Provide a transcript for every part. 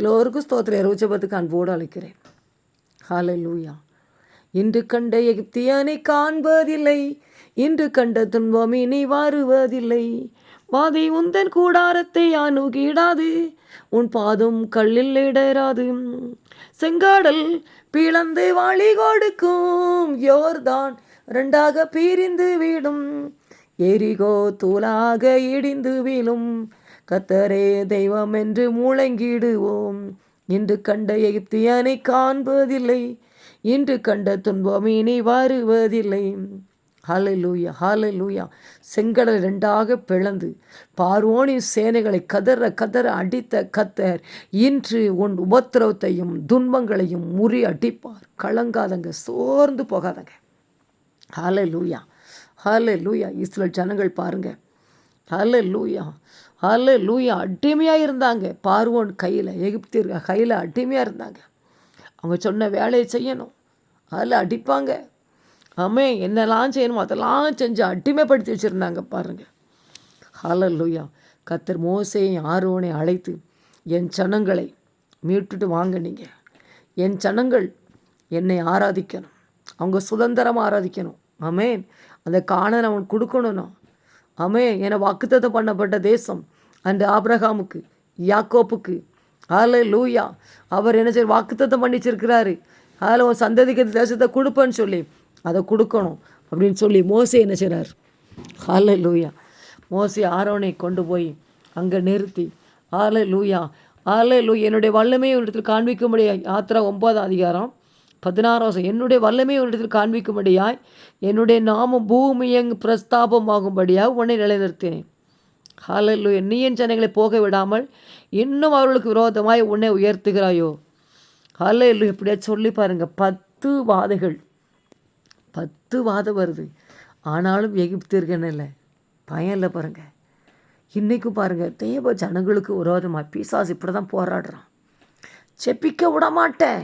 எல்லோருக்கும் ஸ்தோத்திர எருச்சபத்துக்கு அன்போடு அழைக்கிறேன். ஹாலை லூயா இன்று கண்ட எகிப்தியனை காண்பதில்லை. இன்று கண்ட துன்பம் இனி வருவதில்லை. வாதை உந்தன் கூடாரத்தை அணுகிடாது. உன் பாதம் கல்லில் இடராது. செங்காடல் பிளந்து வாழி கொடுக்கும். யோர்தான் ரெண்டாக பிரிந்து விடும் எரிகோ தூளாக இடிந்து விழும். கத்தரே தெய்வம் என்று முழங்கிடுவோம் இன்று கண்ட எகிப்தியனை காண்பதில்லை. இன்று கண்ட துன்பம் இனி வருவதில்லை. ஹalleluya ஹalleluya. செங்கடல் ரெண்டாக பிளந்து பார்வோனின் சேனைகளை கதற கதற அடித்த கத்தர் இன்று உன் உபத்திரவத்தையும் துன்பங்களையும் முறி அடிப்பார் கலங்காதங்க சோர்ந்து போகாதங்க. ஹாலே லூயா லூயா இஸ்ரேல் ஜனங்கள் பாருங்க. ஹலலூயா லூயா லூயா அடிமையாக இருந்தாங்க. பார்வோன் கையில் எகிப்தியர் கையில் அடிமையாக இருந்தாங்க. அவங்க சொன்ன வேலையை செய்யணும். அதில் அடிப்பாங்க. ஆமே என்னெல்லாம் செய்யணுமோ அதெல்லாம் செஞ்சு அடிமைப்படுத்தி வச்சுருந்தாங்க பாருங்கள் ஹalleluya. கத்தர் மோசையும் ஆர்வனை அழைத்து என் ஜனங்களை மீட்டுட்டு வாங்க நீங்கள் என் ஜனங்கள் என்னை ஆராதிக்கணும். அவங்க சுதந்திரமாக ஆராதிக்கணும். ஆமேன். அந்த காணனை அவன் கொடுக்கணும் ஆமே என வாக்குத்தத்தம் பண்ணப்பட்ட தேசம் அந்த ஆப்ரஹாமுக்கு யாக்கோப்புக்கு. ஆலே லூயா அவர் என்ன செய்ய வாக்குத்தத்தம் பண்ணிச்சிருக்கிறாரு. அதில் உன் சந்ததிக்கு தேசத்தை கொடுப்பேன்னு சொல்லி அதை கொடுக்கணும் அப்படின்னு சொல்லி மோசி என்ன செய்கிறார் ஆலை லூயா மோசி ஆரோனை கொண்டு போய் அங்கே நிறுத்தி ஆலை லூயா ஆலை லூயா என்னுடைய வல்லமையை உன்னிடத்தில் காண்பிக்கும்படியாய். யாத்திரா ஒன்பதாம் அதிகாரம் பதினாறாம் வருஷம் என்னுடைய வல்லமையை உன்னிடத்தில் காண்பிக்கும்படியாய். என்னுடைய நாமம் பூமி பிரஸ்தாபமாகும்படியாக உன்னை நிலைநிறுத்தினேன். ஹalleluya. நீ ஜனங்களை போக விடாமல் இன்னும் அவர்களுக்கு விரோதமாய் உன்னை உயர்த்துகிறாயோ? ஹalleluya. இப்படியா சொல்லி பாருங்கள் பத்து வாதைகள். பத்து வாதம் வருது. ஆனாலும் எகிப்திற்கு இல்லை? பயம் இல்லை பாருங்கள் இன்றைக்கும் பாருங்கள் தேவ ஜனங்களுக்கு விரோதமாக பிசாஸ் இப்படி தான் போராடுறான். செப்பிக்க விட மாட்டேன்.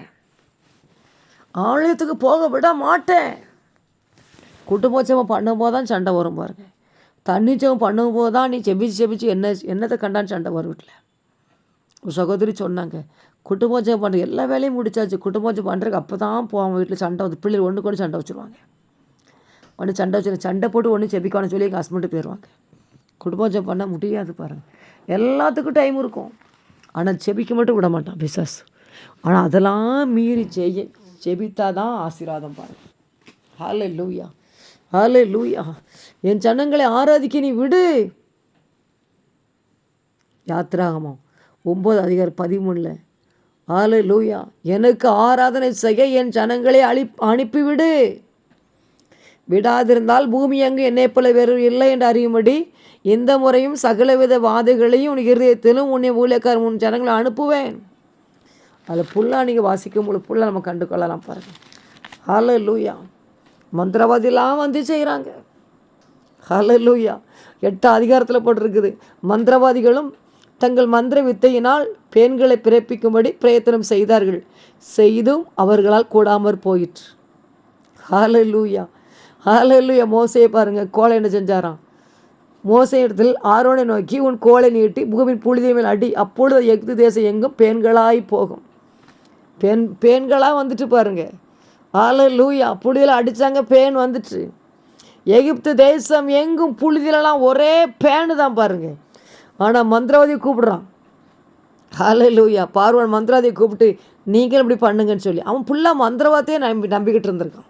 ஆலயத்துக்கு போக விட மாட்டேன். குட்டுமோச்சமாக பண்ணும்போது தான் சண்டை வரும் பாருங்கள் தண்ணிச்சவம் பண்ணும்போது தான் நீ செபிச்சு செபிச்சு என்ன என்னத்தை கண்டான்னு சண்டை வரும் வீட்டில் ஒரு சகோதரி சொன்னாங்க குட்டுமோச்சம் பண்ணுற எல்லா வேலையும் முடிச்சாச்சு. குட்டுமோச்சம் பண்ணுறதுக்கு அப்போ தான் போவாங்க வீட்டில் சண்டை வந்து பிள்ளைகள் ஒன்று கொண்டு சண்டை வச்சுருவாங்க. ஒன்று சண்டை வச்சு சண்டை போட்டு ஒன்று செபிக்கணும்னு சொல்லி எங்கள் ஹஸ்பண்டு போயிடுவாங்க குடும்பம் பண்ண முடியாது பாருங்கள் எல்லாத்துக்கும் டைம் இருக்கும். ஆனால் செபிக்க மட்டும் விட மாட்டான் பிசாஸ் ஆனால் அதெல்லாம் மீறி செய்ய செபித்தா தான் ஆசீர்வாதம் பாருங்கள் ஹாலே லூயா ஹாலே லூயா என் ஜனங்களை ஆராதிக்க நீ விடு. யாத்ராகமோ ஒம்பது அதிகார பதிமூணில் ஆலே லூயா எனக்கு ஆராதனை செய்ய என் ஜனங்களை அழி அனுப்பிவிடு. விடாதிருந்தால் பூமி அங்கு என்னை போல வேறு இல்லை என்று அறியும்படி இந்த முறையும் சகலவித வாதைகளையும் உன் இருதயத்திலும் உன்னை ஊழியக்காரன் உன் ஜனங்களை அனுப்புவேன். அதில் புல்லாக நீங்கள் வாசிக்கும் போது புல்லாக நம்ம கண்டு கொள்ளலாம் பாருங்கள் ஹலோ லூயா மந்திரவாதிலாம் வந்து செய்கிறாங்க. ஹலலூயா எட்டு அதிகாரத்தில் போட்டிருக்குது. மந்திரவாதிகளும் தங்கள் மந்திர வித்தையினால் பெண்களை பிறப்பிக்கும்படி பிரயத்தனம் செய்தார்கள். செய்தும் அவர்களால் கூடாமற் போயிற்று. ஹால லூயா மோசையை பாருங்கள் கோலை என்ன செஞ்சாராம்? மோசை இடத்தில் ஆரோனை நோக்கி உன் கோலை நீட்டி பூமியின் புழுதிய மேல் அடி. அப்பொழுது எக்து தேசம் எங்கும் பெண்களாய் போகும். பெண் பெண்களாக வந்துட்டு பாருங்க லூயா புழுதியில் அடித்தாங்க பேன் வந்துட்டு எகிப்து தேசம் எங்கும் புழுதியிலலாம் ஒரே பேனு தான் பாருங்கள் ஆனால் மந்திரவாதி கூப்பிடுறான். லூயா பார்வன் மந்திரவாதியை கூப்பிட்டு நீங்களும் இப்படி பண்ணுங்கன்னு சொல்லி. அவன் ஃபுல்லாக மந்திரவாதத்தையே நம்பி நம்பிக்கிட்டு இருந்திருக்கான்.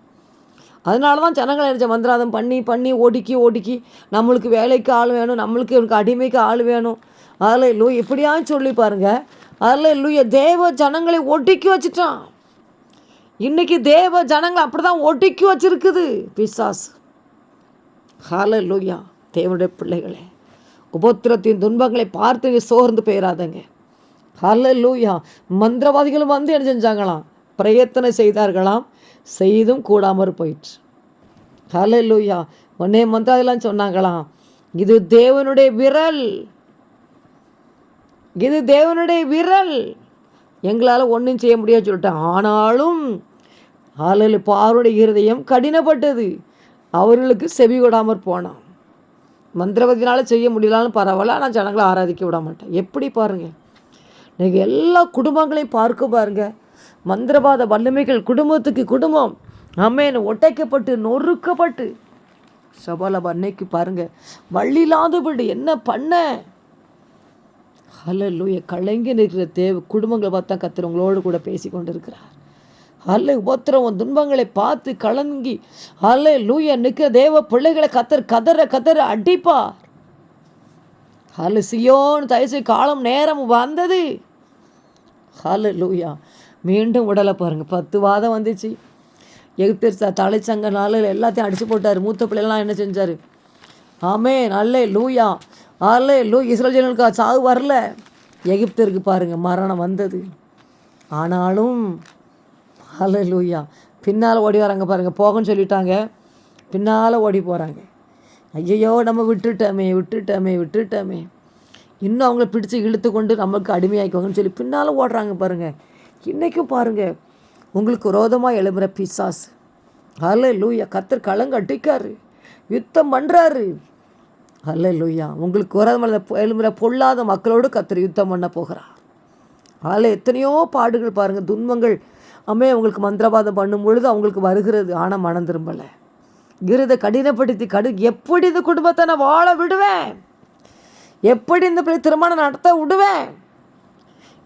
அதனால தான் ஜனங்களை நினச்ச மந்திராதம் பண்ணி பண்ணி ஒடுக்கி ஒடுக்கி. நம்மளுக்கு வேலைக்கு ஆள் வேணும் நம்மளுக்கு இவனுக்கு அடிமைக்கு ஆள் வேணும். அதில் லூ எப்படியாவது சொல்லி பாருங்க. அதில் லூயா தேவ ஜனங்களை ஒடுக்கி வச்சுட்டான். இன்னைக்கு தேவ ஜனங்களை அப்படி தான் ஒடுக்கி வச்சிருக்குது. பிசாஸ் ஹால லூயா தேவனுடைய பிள்ளைகளே உபத்திரத்தின் துன்பங்களை பார்த்து நீ சோர்ந்து போயிடாதங்க ஹால லூயா மந்திரவாதிகளும் வந்து என்ன செஞ்சாங்களாம்? பிரயத்தனை செய்தார்களாம். செய்தும் கூடாமற் போயிற்று. ஹால லூயா உன்னே மந்திராதெல்லாம் சொன்னாங்களாம் இது தேவனுடைய விரல். இது தேவனுடைய விரல். எங்களால் ஒன்றும் செய்ய முடியாது சொல்லிட்டேன். ஆனாலும் ஆளில் பாருடைய இருதயம் கடினப்பட்டது. அவர்களுக்கு செவி விடாமற் போனான். மந்திரவதினால் செய்ய முடியலான்னு பரவாயில்ல ஆனால் ஜனங்களை ஆராதிக்க விட மாட்டேன். எப்படி பாருங்கள் நீங்கள் எல்லா குடும்பங்களையும் பார்க்க பாருங்கள் மந்திரவாத வல்லமைகள் குடும்பத்துக்கு குடும்பம். அம்மேன் ஒட்டைக்கப்பட்டு நொறுக்கப்பட்டு. சபாலபா அன்னைக்கு பாருங்கள் வள்ளி இல்லாதபடி என்ன பண்ண? ஹலலூய கலங்கி நிற்கிற தேவ குடும்பங்களை பார்த்தா கத்தர் உங்களோடு கூட பேசி கொண்டு இருக்கிறார் அல்ல உபத்திரவம் துன்பங்களை பார்த்து கலங்கி அல்ல லூயா நிற்கிற தேவ பிள்ளைகளை கத்தர் கதற கதற அடிப்பார். ஹலு சியோன்னு தயசு காலம் நேரம் வந்தது. ஹலு லூயா மீண்டும் உடலை பாருங்கள் பத்து வாதம் வந்துச்சு. எகிப்தியர் தலைச்சங்க நாளில் எல்லாத்தையும் அடிச்சு போட்டார். மூத்த பிள்ளைலாம் என்ன செஞ்சார்? ஆமே நல்ல லூயா அல்லே லூ இஸ்ரேல் ஜனங்களுக்கு சாவு வரல. எகிப்தருக்கு பாருங்கள் மரணம் வந்தது. ஆனாலும் அல்ல லூயா பின்னால் ஓடி வராங்க பாருங்கள் போகன்னு சொல்லிட்டாங்க. பின்னால் ஓடி போகிறாங்க ஐயையோ நம்ம விட்டுட்டோமே விட்டுட்டோமே விட்டுட்டோமே. இன்னும் அவங்கள பிடிச்சு இழுத்து கொண்டு நமக்கு அடிமையாக்குவாங்கன்னு சொல்லி பின்னால் ஓடுறாங்க பாருங்கள் இன்றைக்கும் பாருங்கள் உங்களுக்கு ரோதமாக எழும்புற பிசாஸ் அல்ல லூயா கத்தர் களங்கட்டிக்காரு யுத்தம் பண்ணுறாரு அல்ல லூயா உங்களுக்கு வராத எழும்புற பொல்லாத மக்களோடு கத்தர் யுத்தம் பண்ண போகிறார். அதில் எத்தனையோ பாடுகள் பாருங்கள் துன்பங்கள். அம்மே உங்களுக்கு மந்திரவாதம் பண்ணும் பொழுது அவங்களுக்கு வருகிறது ஆனால் மனம் திரும்பலை. இருதை கடினப்படுத்தி கடு எப்படி இந்த குடும்பத்தை நான் வாழ விடுவேன்? எப்படி இந்த பிள்ளை திருமணம் நடத்த விடுவேன்?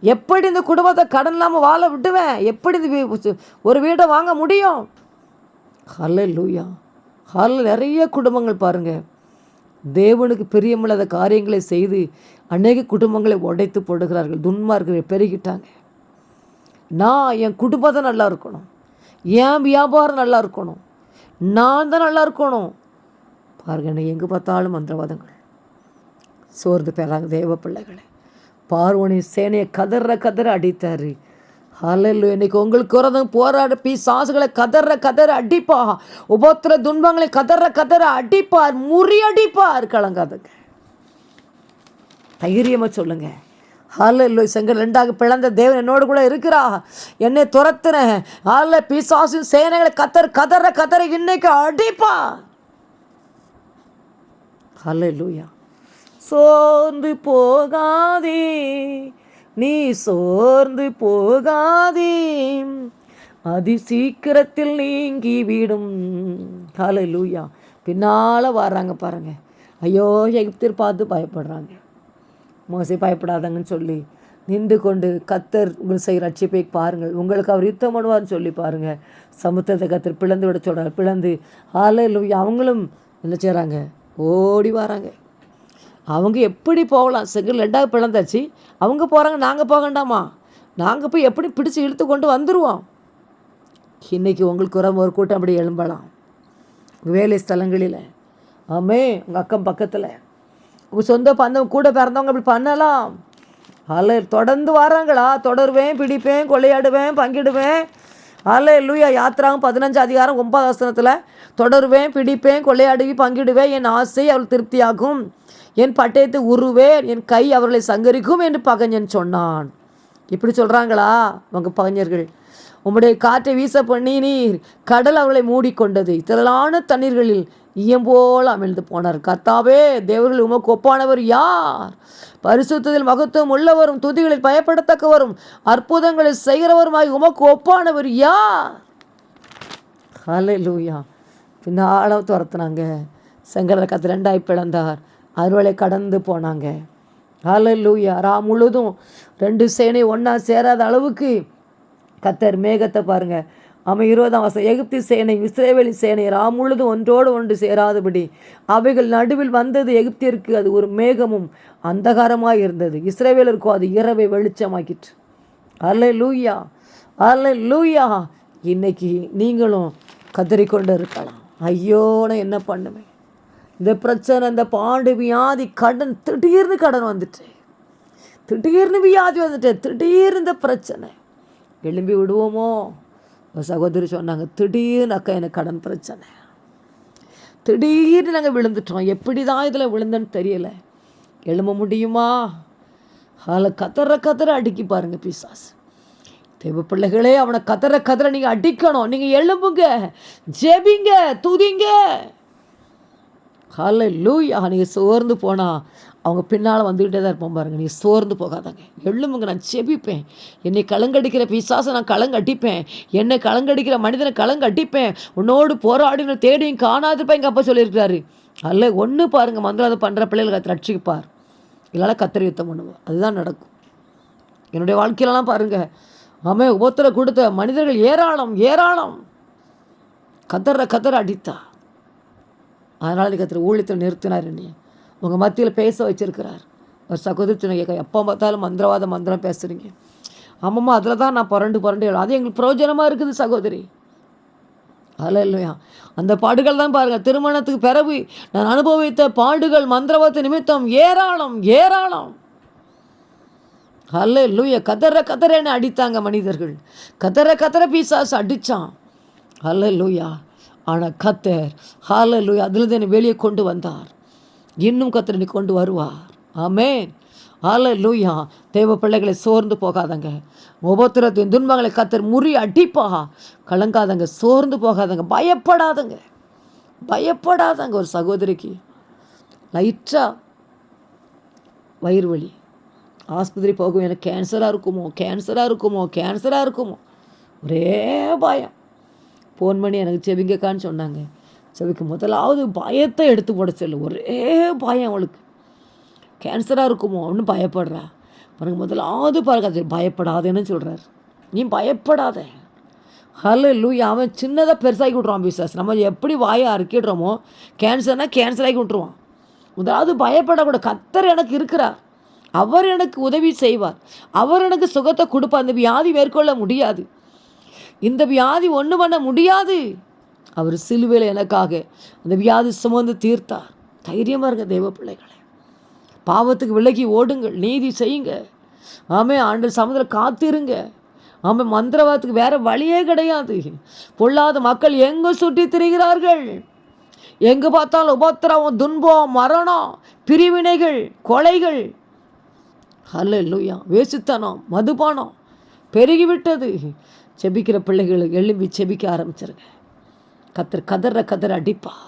எப்படி இந்த குடும்பத்தை கடன் இல்லாமல் வாழ விடுவேன்? எப்படி இந்த ஒரு வீடை வாங்க முடியும்? ஹல்ல லூயா ஹல்ல நிறைய குடும்பங்கள் பாருங்கள் தேவனுக்கு பிரியமில்லாத காரியங்களை செய்து அநேக குடும்பங்களை உடைத்து போடுகிறார்கள். துன்மார்கள் பெருகிட்டாங்க. நான் என் குடும்பத்தை நல்லா இருக்கணும். என் வியாபாரம் நல்லா இருக்கணும். நான் தான் நல்லா இருக்கணும். பாருங்க என்ன எங்கே பார்த்தாலும் மந்திரவாதங்கள். சோர்ந்து பெறாங்க தேவ பிள்ளைகளை. பார்வனின் சேனையை கதற கதற அடித்தார். ஹலல்லு இன்னைக்கு உங்களுக்கு விரதம் போராட பி சாசுகளை கதற கதற அடிப்பா உபத்திர துன்பங்களை கதற கதற அடிப்பார். முறியடிப்பார் கலங்காதுங்க. தைரியமாக சொல்லுங்க. ஹalleluya. செங்கல் ரெண்டாக பிளந்த தேவன் என்னோடு கூட இருக்கிறா என்னை துரத்துன ஹால பிசாசின் சேனைகளை கத்தர் கதற கதற இன்னைக்கு அடிப்பா ஹalleluya. சோர்ந்து போகாதே. நீ சோர்ந்து போகாதே. அதி சீக்கிரத்தில் நீங்கி விடும் ஹalleluya பின்னால் வர்றாங்க பாருங்க. ஐயோ எகிப்தியர் பார்த்து பயப்படுறாங்க. மோசை பயப்படாதங்கன்னு சொல்லி நின்று கொண்டு கத்தர் உங்கள் செய்கிற ரட்சிப்பை பாருங்கள். உங்களுக்கு அவர் யுத்தம் பண்ணுவார்னு சொல்லி பாருங்கள் சமுத்திரத்தை கத்தர் பிளந்து விட சொல்கிறார் பிளந்து. ஆலையில் அவங்களும் என்ன செய்கிறாங்க ஓடி வராங்க. அவங்க எப்படி போகலாம்? செங்கல் ரெண்டாவது பிளந்தாச்சு அவங்க போகிறாங்க நாங்கள் போக வேண்டாமா? நாங்கள் போய் எப்படி பிடிச்சு இழுத்து கொண்டு வந்துடுவோம் இன்றைக்கி உங்களுக்கு உரம் ஒரு கூட்டம் அப்படி எழும்பலாம். வேலை ஸ்தலங்களில். ஆமே உங்கள் அக்கம் பக்கத்தில். உங்கள் சொந்த பந்தம் கூட பிறந்தவங்க அப்படி பண்ணலாம். அல்ல தொடர்ந்து வராங்களா? தொடருவேன் பிடிப்பேன் கொள்ளையாடுவேன் பங்கிடுவேன். அல்ல லூயா யாத்திராவும் பதினஞ்சு அதிகாரம் ஒன்பது வசனத்தில் தொடருவேன் பிடிப்பேன் கொள்ளையாடுவி பங்கிடுவேன் என் ஆசை அவள் திருப்தியாகும். என் பட்டயத்தை உருவேன் என் கை அவர்களை சங்கரிக்கும் என்று பகஞ்சன் சொன்னான். இப்படி சொல்கிறாங்களா உங்கள் பகைஞர்கள்? உம்முடைய காற்றை வீச பண்ணி நீர் கடல் அவர்களை மூடிக்கொண்டது. திரளான தண்ணீர்களில் இயம்போல் அமிழ்ந்து போனார். கர்த்தாவே தேவர்கள் உமக்கு ஒப்பானவர் யார்? பரிசுத்தத்தில் மகத்துவம் உள்ளவரும் துதிகளில் பயப்படத்தக்கவரும் அற்புதங்களை செய்கிறவருமாய் உமக்கு ஒப்பானவர் யார்? ஹலே லூயா பின்னால துரத்துனாங்க. செங்கலை கத்து ரெண்டாய் பிளந்தார். அறுவலை கடந்து போனாங்க. ஹலே லூயா ரா முழுதும் ரெண்டு சேனை ஒன்றா சேராத அளவுக்கு கத்தர் மேகத்தை பாருங்கள் அவன் இருபதாம் வருஷம் எகிப்தி சேனை இஸ்ரேவேலி சேனை ரா முழுதும் ஒன்றோடு ஒன்று சேராதபடி அவைகள் நடுவில் வந்தது எகிப்திற்கு அது ஒரு மேகமும் அந்தகாரமாக இருந்தது. இஸ்ரேவேலருக்கும் அது இரவை வெளிச்சமாக்கிற்று. அல்ல லூயா அல்ல லூயா இன்னைக்கு நீங்களும் கதறிக்கொண்டு இருக்கலாம். ஐயோ நான் என்ன பண்ணுவேன் இந்த பிரச்சனை இந்த பாண்டு வியாதி கடன் திடீர்னு கடன் வந்துட்டு. திடீர்னு வியாதி வந்துட்டு. திடீர்னு இந்த பிரச்சனை. எழும்பி விடுவோமோ? சகோதரி சொன்னாங்க திடீர்னு அக்கா எனக்கு கடன் பிரச்சனை. திடீர்னு நாங்கள் விழுந்துட்டோம். எப்படி தான் இதில் விழுந்தேன்னு தெரியல. எழும்ப முடியுமா? அதில் கதற கதற அடிக்கி பாருங்க பிசாஸ் தெய்வ பிள்ளைகளே அவனை கதற கதற நீங்கள் அடிக்கணும். நீங்கள் எழும்புங்க ஜெபிங்க துதிங்க. லூயா நீங்கள் சோர்ந்து போனால் அவங்க பின்னால் வந்துக்கிட்டே தான் இருப்போம் பாருங்கள் நீ சோர்ந்து போகாதாங்க. எழுமுங்க நான் செபிப்பேன் என்னை கலங்கடிக்கிற பிசாசை நான் கலங்கட்டிப்பேன் என்னை கலங்கடிக்கிற மனிதனை கலங்கட்டிப்பேன் உன்னோடு போராடின தேடியும் காணாதிருப்பேன் எங்கள் அப்பா சொல்லியிருக்கிறாரு. அல்ல ஒன்று பாருங்கள் மந்திரம் பண்ணுற பிள்ளைகளை ரட்சிப்பார். இல்லைனா கத்திரி யுத்தம் பண்ணுவோம் அதுதான் நடக்கும். என்னுடைய வாழ்க்கையிலலாம் பாருங்கள் ஆமே உபத்திர கொடுத்த மனிதர்கள் ஏராளம் ஏராளம். கதற கதற அடித்தா. அதனால் கத்திர ஊழியத்தில் நிறுத்தினார் என்னை உங்கள் மத்தியில் பேச வச்சிருக்கிறார். ஒரு சகோதரி கேட்க எப்போ பார்த்தாலும் மந்திரவாத மந்திரம் பேசுகிறீங்க ஆமாம்மா அதில் தான் நான் புரண்டு புரண்டு அது எங்களுக்கு பிரயோஜனமாக இருக்குது சகோதரி. அதில் இல்லையா அந்த பாடுகள் தான் பாருங்கள் திருமணத்துக்கு பிறகு நான் அனுபவித்த பாடுகள் மந்திரவாத நிமித்தம் ஏராளம் ஏராளம். அல்ல லூய கதற கதறன்னு அடித்தாங்க மனிதர்கள். கதற கதற பீசாஸ் அடித்தான் அல்ல லூயா ஆனால் கத்தர் ஹால லூயா அதுலேருந்து என்னை வெளியே கொண்டு வந்தார். இன்னும் கத்தர் கொண்டு வருவார். ஆமேன். ஹால லூயா தேவ பிள்ளைகளை சோர்ந்து போகாதங்க. உபத்திரத்தின் துன்பங்களை கத்தர் முறி அடிப்பா கலங்காதங்க சோர்ந்து போகாதங்க பயப்படாதங்க. பயப்படாதங்க ஒரு சகோதரிக்கு. லைட்டாக வயிறு வலி ஆஸ்பத்திரி போகும் எனக்கு கேன்சராக இருக்குமோ கேன்சராக இருக்குமோ கேன்சராக இருக்குமோ. ஒரே பயம். ஃபோன் பண்ணி எனக்கு செவிங்கக்கான்னு சொன்னாங்க. செவிக்கு முதலாவது பயத்தை எடுத்து போட சொல்லு. ஒரே பயம் அவளுக்கு. கேன்சராக இருக்குமோ? அப்படின்னு பயப்படுறா. பாருங்க முதலாவது பாருங்க பயப்படாதேன்னு சொல்கிறார் நீ பயப்படாத. ஹலோ லூயா அவன் சின்னதாக பெருசாகி விட்ருவான் பிசாஸ் நம்ம எப்படி வாயை அறுக்கிடுறோமோ? கேன்சர்னால் கேன்சர் ஆகி விட்ருவான் முதலாவது பயப்படக்கூட கத்தர் எனக்கு இருக்கிறார். அவர் எனக்கு உதவி செய்வார். அவர் எனக்கு சுகத்தை கொடுப்பார். அந்த வியாதி மேற்கொள்ள முடியாது. இந்த வியாதி ஒன்று பண்ண முடியாது. அவர் சிலுவையில் எனக்காக அந்த வியாதி சுமந்து தீர்த்தார். தைரியமாக இருங்க தெய்வ பிள்ளைகளே. பாவத்துக்கு விலகி ஓடுங்கள் நீதி செய்யுங்க. ஆமே ஆண்டு சமுதிரம் காத்திருங்க. ஆமே மந்திரவாதத்துக்கு வேறு வழியே கிடையாது. பொல்லாத மக்கள் எங்கே சுற்றி திரிகிறார்கள்? எங்கே பார்த்தாலும் உபத்திரவம் துன்பம் மரணம் பிரிவினைகள் கொலைகள். அல்ல இல்லையா வேசித்தனம் மதுபானம் பெருகிவிட்டது. செபிக்கிற பிள்ளைகளுக்கு எழும்பி செபிக்க ஆரம்பிச்சிருங்க. கத்தர் கதற கதற அடிப்பார்.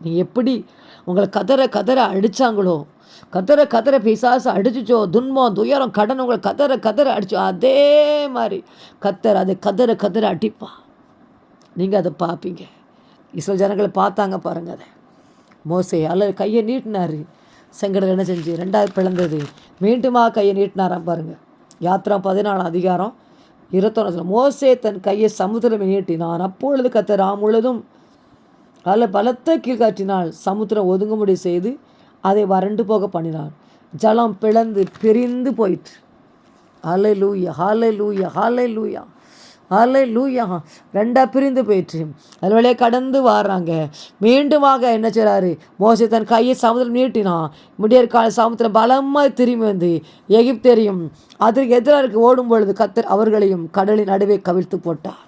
நீ எப்படி உங்களை கதற கதற அடித்தாங்களோ கதற கதற பிசாசு அடிச்சிச்சோ துன்பம் துயரம் கடன் உங்களை கதற கதற அடிச்சோ அதே மாதிரி கத்தர் அதை கதற கதற அடிப்பா நீங்கள் அதை பார்ப்பீங்க. இஸ்ரேல் ஜனங்களை பார்த்தாங்க பாருங்க அதை. மோசை அல்லது கையை நீட்டினார். செங்கடல் என்ன செஞ்சு? ரெண்டாவது பிளந்தது. மீண்டுமா கையை நீட்டினாராம் பாருங்கள் யாத்ரா பதினாலாம் அதிகாரம் இருபத்தொன்னு மோசே தன் கையை சமுத்திரம் நீட்டினான். அப்பொழுது கத்தர் ராம் முழுதும் அதில் பலத்த கீழ்காற்றினால் சமுத்திரம் ஒதுங்கும்படி செய்து அதை வறண்டு போக பண்ணினான் ஜலம் பிளந்து பிரிந்து போயிற்று. ஹலை லூயா ஹலை லூயா ஹலை லூயா அலை லூயா ரெண்டாக பிரிந்து போயிற்று. அது வழியாக கடந்து வர்றாங்க மீண்டுமாக என்ன செய்கிறாரு மோசி தன் கையை சமுதிரம் நீட்டினான் முடியற் கால சமுத்திரம் பலமாக திரும்பி வந்து எகிப்தேரியும் அதற்கு எதிராக ஓடும் பொழுது கத்தர் அவர்களையும் கடலின் நடுவே கவிழ்த்து போட்டார்.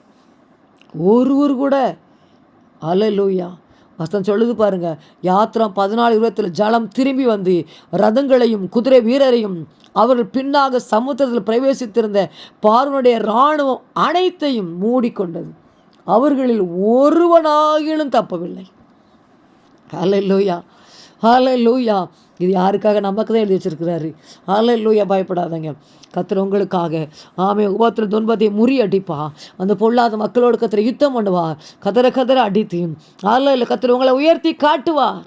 ஒருவர் கூட. அலலூயா வசனம் சொல்லுது பாருங்க யாத்திரம் பதினாலு இருபத்தில் ஜலம் திரும்பி வந்து ரதங்களையும் குதிரை வீரரையும் அவர்கள் பின்னாக சமுத்திரத்தில் பிரவேசித்திருந்த பார்வனுடைய இராணுவம் அனைத்தையும் மூடிக்கொண்டது. அவர்களில் ஒருவனாகிலும் தப்பவில்லை. அல்ல லூயா ஹலை லூயா இது யாருக்காக? நமக்கு தான் எழுதி வச்சிருக்கிறாரு. ஹலை லூயா பயப்படாதங்க. கத்திர உங்களுக்காக. ஆமை உபத்திர துன்பத்தை முறியடிப்பா. அந்த பொல்லாத மக்களோடு கத்திர யுத்தம் பண்ணுவார். கதற கதற அடித்து அல்ல இல்லை கத்தர் உங்களை உயர்த்தி காட்டுவார்.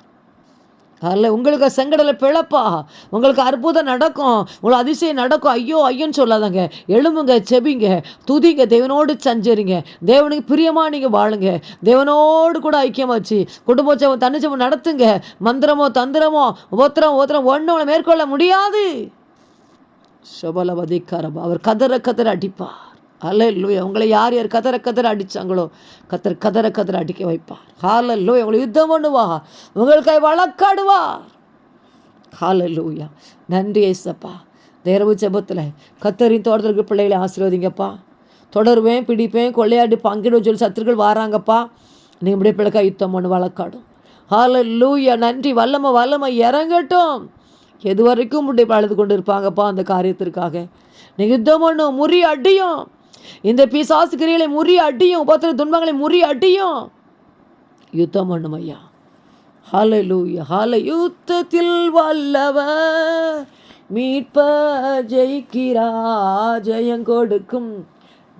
அதில் உங்களுக்கு செங்கடலை பிழப்பா? உங்களுக்கு அற்புதம் நடக்கும். உங்களுக்கு அதிசயம் நடக்கும். ஐயோ ஐயோன்னு சொல்லாதங்க. எழும்புங்க செபிங்க. துதிங்க தேவனோடு சஞ்சரிங்க. தேவனுக்கு பிரியமாக நீங்கள் வாழுங்க. தேவனோடு கூட ஐக்கியமா வச்சு குடும்ப ஜெபம் நடத்துங்க. மந்திரமோ தந்திரமோ உபத்திரம் உபத்திரம் ஒன்று மேற்கொள்ள முடியாது. சுபலவதிக்காரபா அவர் கதற கதற அடிப்பா அல்ல லூயா உங்களை யார் யார் கதற கதற அடித்தாங்களோ கத்தர் கதற கதற அடிக்க வைப்பார். ஹால லூயா உங்களை யுத்தம் பண்ணுவா உங்களுக்காய் வழக்காடுவார். ஹால லூயா நன்றி ஏசப்பா. தேரவு செபத்தில் கத்தரின் தோட்டத்திற்கு பிள்ளைகளை ஆசீர்வதிங்கப்பா. தொடருவேன் பிடிப்பேன் கொள்ளையாடி பங்கிடும் சொல்லி சத்துருக்கள் வாராங்கப்பா. நீ இப்படியே பிள்ளைக்கா யுத்தம் பண்ணு வழக்காடும் ஹால லூயா நன்றி. வல்லமை வல்லமை இறங்கட்டும். எது வரைக்கும் முட்டை அழுது கொண்டு இருப்பாங்கப்பா அந்த காரியத்திற்காக. நீ யுத்தம் பண்ணும் முறி அடியும் இந்த பிசாசு கிரிகளை முறி அடியும் உபத்திர துன்பங்களை முறி அடியும். யுத்தம் பண்ணும் ஐயா. ஹalleluya. ஹால யுத்தத்தில் வல்லவ மீட்ப ஜெயிக்கிறா ஜெயம் கொடுக்கும்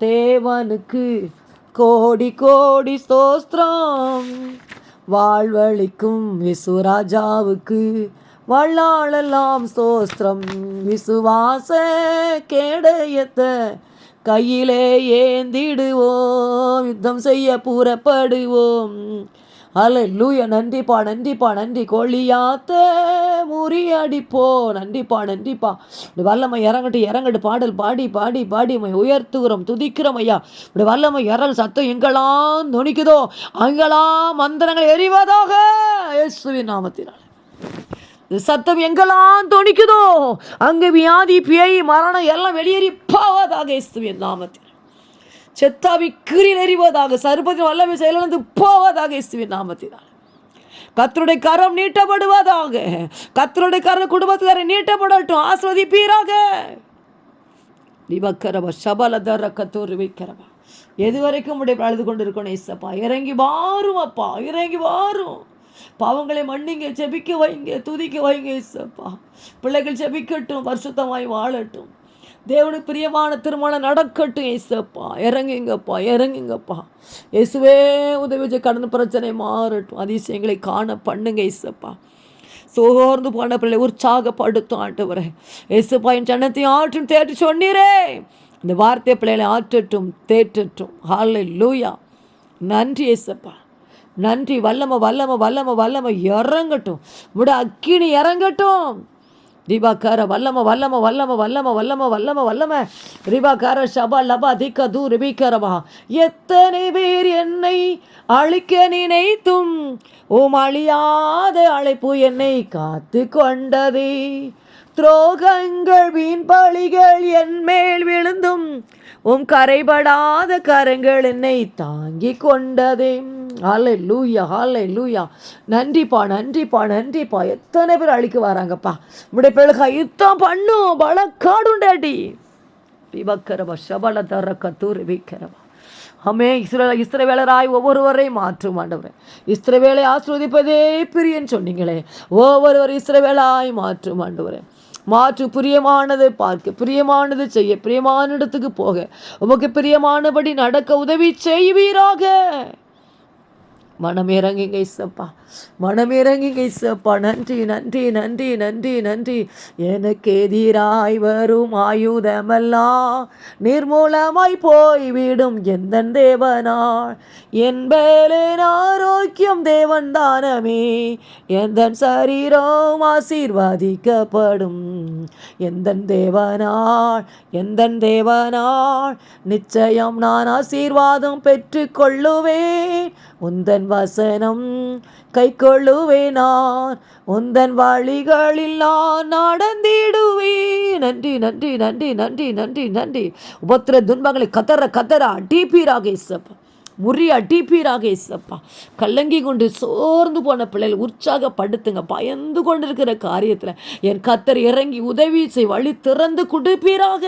தேவனுக்கு கோடி கோடி ஸ்தோஸ்திரம் வாழ்வழிக்கும் விசுராஜாவுக்கு வள்ளாளெல்லாம் சோஸ்திரம் விசுவாச கேடயத்தை கையிலே ஏந்திடுவோம் யுத்தம் செய்ய புறப்படுவோம். அலல்லூய நன்றிப்பா நன்றிப்பா நன்றி. கோழியாத்த முறியடிப்போ நன்றிப்பா நன்றிப்பா. இப்படி வல்லமை இறங்கட்டு இறங்கட்டு. பாடல் பாடி பாடி பாடி. மை உயர்த்துகிறோம் துதிக்கிறோம் ஐயா. இப்படி வல்லமை இறங்க சத்தம் எங்கெல்லாம் நுணிக்குதோ அங்கெல்லாம் மந்திரங்கள் எரிவதாக இயேசுவின் நாமத்தினால். சத்தம் எங்கெல்லாம் துணிக்குதோ அங்கே வியாதி பேய் மரணம் எல்லாம் வெளியேறி போவதாக இயேசுவின் நாமத்தில். செத்தாவி கீழில் எறிவதாக சர்பத்தின் வல்லமை செயலிழந்து போவதாக இயேசுவின் நாமத்தினால் கத்தருடைய கரம் நீட்டப்படுவதாக கத்தருடைய கரம் குடும்பத்துக்கார நீட்டப்படட்டும் ஆஸ்வதிப்பீராக திவக்கரவ சபலதர கத்தூர் வைக்கிறவா எது வரைக்கும் உடைய அழுது கொண்டு இருக்கணும் இசப்பா இறங்கி வாரும் அப்பா. இறங்கி வாரும். பாவங்களை மன்னிங்க ஜெபிக்க வைங்க துதிக்க வைங்க இசப்பா பிள்ளைகள் ஜெபிக்கட்டும் வருஷத்தமாய் வாழட்டும். தேவனுக்கு பிரியமான திருமணம் நடக்கட்டும் ஏசப்பா. இறங்குங்கப்பா இறங்குங்கப்பா. இயேசுவே உதவி கடன் பிரச்சனை மாறட்டும். அதிசயங்களை காண பண்ணுங்க ஏசப்பா. சோர்ந்து போன பிள்ளை உற்சாகப்படுத்தும் ஆண்டவரே. ஏசுப்பா என் ஜனத்தையும் ஆற்றும் தேற்று சொன்னீரே. இந்த வார்த்தை பிள்ளைகளை ஆற்றட்டும் தேற்றட்டும். ஹாலை லூயா நன்றி ஏசப்பா. நன்றி வல்லம வல்லம வல்லம வல்லம இறங்கட்டும். விட அக்கினி இறங்கட்டும். ரிபாக்கார வல்லம வல்லம வல்லம வல்லம வல்லம வல்லம வல்லம. ரிபாக்கார ஷபா லபா திக்க தூ ரிபிக்கரவா எத்தனை பேர் என்னை அழிக்க நினைத்தும் ஓ அழியாத அழைப்பு என்னை காத்து கொண்டதே துரோகங்கள் வீண் பழிகள் என் மேல் விழுந்தும் உம் கரைபடாத கரங்கள் என்னை தாங்கி கொண்டதே. ஹாலை லூயா ஹாலை லூயா நன்றிப்பா நன்றிப்பா நன்றிப்பா. எத்தனை பேர் அழிக்க வராங்கப்பா. இப்படி பிள்ளைக யுத்தம் பண்ணும் பலக்காடுண்டாடி விபக்கரவா சபல தர கத்தூர் விக்கிறவா அமே இஸ்ரே இஸ்ரவேலராய் ஒவ்வொருவரையும் மாற்றும் ஆண்டவரே. இஸ்ரவேலை ஆஸ்ரோதிப்பதே பிரியன்னு சொன்னீங்களே. ஒவ்வொருவர் இஸ்ரவேலாய் மாற்றும் ஆண்டவரே. மாற்று பிரியமானதை பார்க்க பிரியமானது செய்ய பிரியமான இடத்துக்கு போக உமக்கு பிரியமானபடி நடக்க உதவி செய்வீராக. மனம் இறங்குங்க இசப்பா மனமிறங்கி இசப்பா நன்றி நன்றி நன்றி நன்றி நன்றி. எனக்கு எதிராய் வரும் ஆயுதமெல்லாம் நிர்மூலமாய் போய்விடும் எந்த தேவனாள் என்பேலின் ஆரோக்கியம் தேவன் தானமே. எந்த சரீரம் ஆசீர்வாதிக்கப்படும்? எந்த தேவனாள் எந்த தேவனாள் நிச்சயம் நான் ஆசீர்வாதம் பெற்றுக்கொள்ளுவேன். உந்தன் வசனம் கை கொள்ளுவேனான் உந்தன் வழிகளில் நான் நடந்திடுவேன். நன்றி நன்றி நன்றி நன்றி நன்றி நன்றி. உபத்திர துன்பங்களை கத்தர கத்தர அடிப்பீராக இசப்பா முறி அடிப்பீராக இசப்பா கல்லங்கி கொண்டு சோர்ந்து போன பிள்ளைகள் உற்சாகப்படுத்துங்க. பயந்து கொண்டு இருக்கிற காரியத்தில் என் கத்தர் இறங்கி உதவி செய் வழி திறந்து கொடுப்பீராக.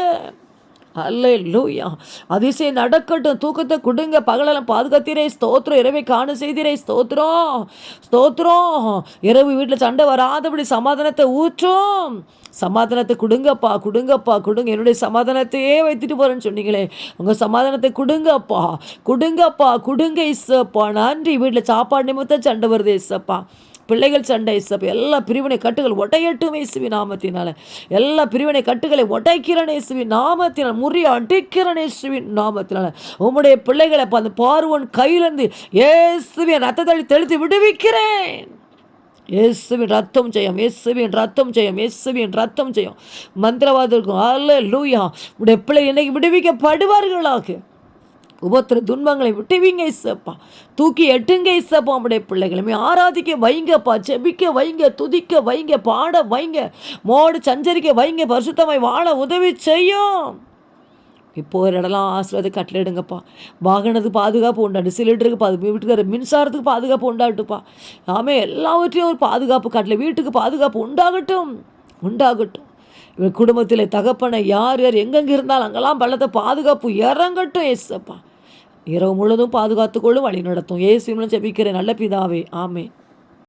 அல்ல லூயா அதிசயம் நடக்கட்டும். தூக்கத்தை கொடுங்க. பகலெல்லாம் பாதுகாத்திரே. ஸ்தோத்திரம். இரவை காண செய்திரே. ஸ்தோத்திரம். ஸ்தோத்திரம். இரவு வீட்டில் சண்டை வராதபடி சமாதானத்தை ஊற்றும். சமாதானத்தை கொடுங்கப்பா. கொடுங்கப்பா. கொடுங்க. என்னுடைய சமாதானத்தையே வைத்துட்டு போகிறேன்னு சொன்னீங்களே. உங்கள் சமாதானத்தை கொடுங்கப்பா. கொடுங்கப்பா. கொடுங்க இசப்பா. நன்றி. வீட்டில் சாப்பாடு நிமித்தம் சண்டை வருது இசப்பா. பிள்ளைகள் சண்டை இசப் எல்லா பிரிவினை கட்டுகள் ஒட்டையட்டும் இயேசுவி நாமத்தினால. எல்லா பிரிவினை கட்டுகளை ஒட்டைக்கிறன இயேசுவி நாமத்தினால். முறிய அடிக்கிறன இயேசுவின் நாமத்தினால. உம்முடைய பிள்ளைகளை அந்த பார்வன் கையிலிருந்து இயேசுவின் ரத்தத்தை தெளித்து விடுவிக்கிறேன். இயேசுவின் ரத்தம் செய்யும் இயேசுவின் ரத்தம் செய்யும் இயேசுவின் ரத்தம் செய்யும் மந்திரவாதம் அல்ல லூயா உடைய பிள்ளை இன்னைக்கு விடுவிக்கப்படுவார்களாக? உபத்திர துன்பங்களை விட்டுவிங்க இசப்பா. தூக்கி எட்டுங்க இசப்பா நம்முடைய பிள்ளைகளுமே ஆராதிக்க வைங்கப்பா செபிக்க வைங்க துதிக்க வைங்க பாட வைங்க மோடு சஞ்சரிக்க வைங்க பரிசுத்தமாய் வாழ உதவி செய்யும். இப்போ ஒரு இடம்லாம் ஆசிரியத்தை கட்டளிடுங்கப்பா வாகனத்துக்கு பாதுகாப்பு உண்டாட்டு சிலிண்டருக்கு பாது வீட்டுக்கார மின்சாரத்துக்கு பாதுகாப்பு உண்டாகட்டும்ப்பா ஆமே எல்லாவற்றையும் ஒரு பாதுகாப்பு கட்டளை வீட்டுக்கு பாதுகாப்பு உண்டாகட்டும் உண்டாகட்டும். குடும்பத்தில் தகப்பனை யார் யார் எங்கெங்கே இருந்தாலும் அங்கெல்லாம் பள்ளத்தை பாதுகாப்பு இறங்கட்டும் ஏசப்பா இரவு முழுவதும் பாதுகாத்துக்கொள்ளும் வழி நடத்தும். ஏசு ஜெபிக்கிறேன். நல்ல பிதாவே. ஆமே